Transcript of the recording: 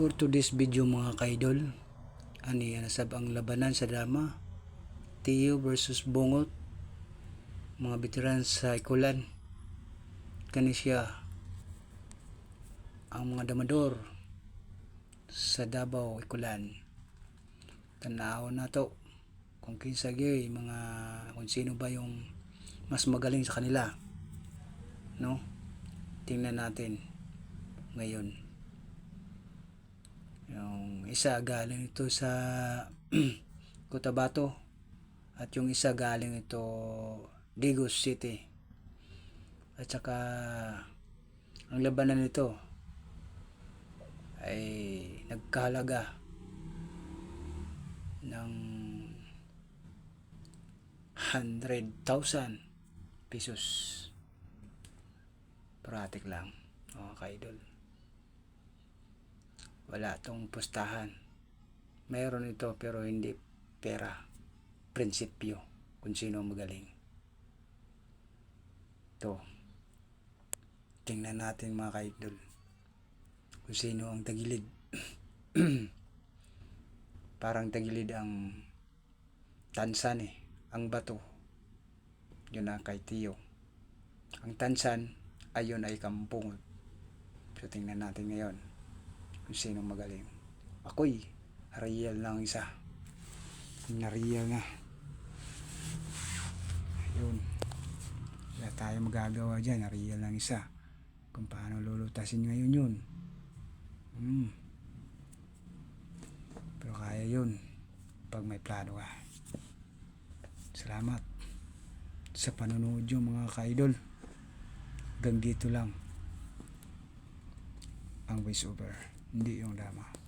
For today's video mga kaidol, ani nasab ang labanan sa drama. Tio versus Bungot. Mga veteran sa Ikulan. Kani ang mga damador sa Davao, Ikulan. Tanaw na to kung kinsa gyud mga kung sino ba yung mas magaling sa kanila. No? Tingnan natin ngayon. Isa galing ito sa Cotabato at yung isa galing ito Digos City. At saka ang labanan nito ay nagkahalaga ng 100,000 pesos. Pratik lang. Mga kaidol wala tong pustahan. Mayroon ito pero hindi pera. Prinsipyo kung sino magaling. Ito. Tingnan natin mga kaidol. Kung sino ang tagilid. Parang tagilid ang tansan eh. Ang bato. Yun ang kay Tio. Ang tansan ayun ay kampung. So tingnan natin ngayon kung sino magaling. Ako'y real lang isa. Na real na. Ayun. Wala tayo magagawa dyan. Real lang isa. Kung paano lulutasin ngayon yun. Hmm. Pero kaya yun. Pag may plano ka. Salamat. Sa panonood yung mga ka-idol. Hanggang dito lang ang voice over hindi yung drama